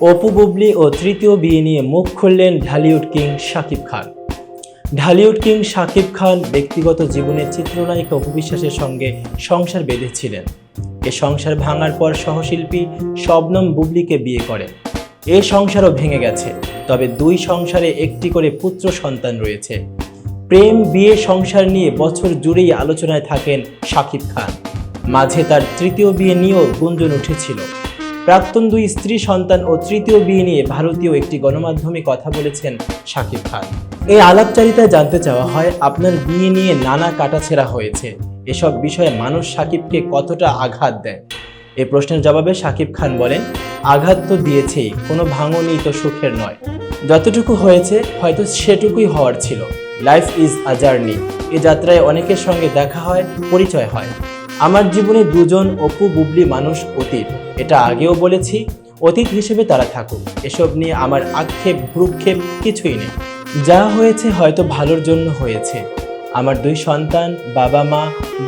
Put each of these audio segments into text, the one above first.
অপু বুবলি ও তৃতীয় বিয়ে নিয়ে মুখ খুললেন ঢালিউড কিং শাকিব খান। ঢালিউড কিং শাকিব খান ব্যক্তিগত জীবনের চিত্রনায়িকা অপু বিশ্বাসের সঙ্গে সংসার বেঁধেছিলেন। এ সংসার ভাঙার পর সহশিল্পী শবনম বুবলিকে বিয়ে করেন। এ সংসারও ভেঙে গেছে, তবে দুই সংসারে একটি করে পুত্র সন্তান রয়েছে। প্রেম, বিয়ে, সংসার নিয়ে বছর জুড়েই আলোচনায় থাকেন শাকিব খান। মাঝে তার তৃতীয় বিয়ে নিয়েও গুঞ্জন উঠেছিল। প্রাক্তন দুই স্ত্রী, সন্তান ও তৃতীয় বিয়ে নিয়ে ভারতীয় একটি গণমাধ্যমে কথা বলেছেন শাকিব খান। এই আলাপচারিতায় জানতে চাওয়া হয়, আপনার বিয়ে নিয়ে নানা কাটাছেড়া হয়েছে। এসব বিষয়ে মানুষ শাকিবকে কতটা আঘাত দেয়? এ প্রশ্নের জবাবে শাকিব খান বলেন, আঘাত তো দিয়েছেই, কোনো ভাঙনই তো সুখের নয়। যতটুকু হয়েছে, হয়তো সেটুকুই হওয়ার ছিল। লাইফ ইজ আ জার্নি এ যাত্রায় অনেকের সঙ্গে দেখা হয়, পরিচয় হয়। আমার জীবনে দুজন অপু বুবলি মানুষ অতীত, এটা আগেও বলেছি, অতীত হিসেবে তারা থাকুক, এসব নিয়ে আমার আক্ষেপ, ভ্রুক্ষেপ কিছুই নেই। যা হয়েছে হয়তো ভালোর জন্য হয়েছে। আমার দুই সন্তান, বাবা মা,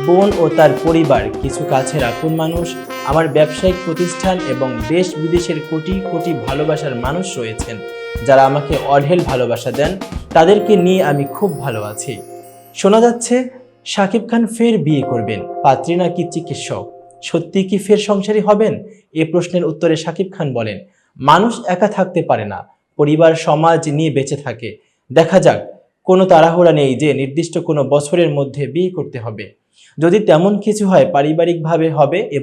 বোন ও তার পরিবার, কিছু কাছের আপন মানুষ, আমার ব্যবসায়িক প্রতিষ্ঠান এবং দেশ বিদেশের কোটি কোটি ভালোবাসার মানুষ রয়েছেন, যারা আমাকে অঢেল ভালোবাসা দেন, তাদেরকে নিয়ে আমি খুব ভালো আছি। শোনা যাচ্ছে শাকিব খান ফের বিয়ে করবেন। পাত্রী নাকি চিকিৎসক? সত্যি কি ফের সংসারী হবেন? এ প্রশ্নের উত্তরে শাকিব খান বলেন, মানুষ একা থাকতে পারে না, পরিবার, সমাজ নিয়ে বেঁচে থাকে। দেখা যাক, কোনো তাড়াহুড়া নেই যে নির্দিষ্ট কোনো বছরের মধ্যে বিয়ে করতে হবে। যদি তেমন কিছু হয়, পারিবারিকভাবে হবে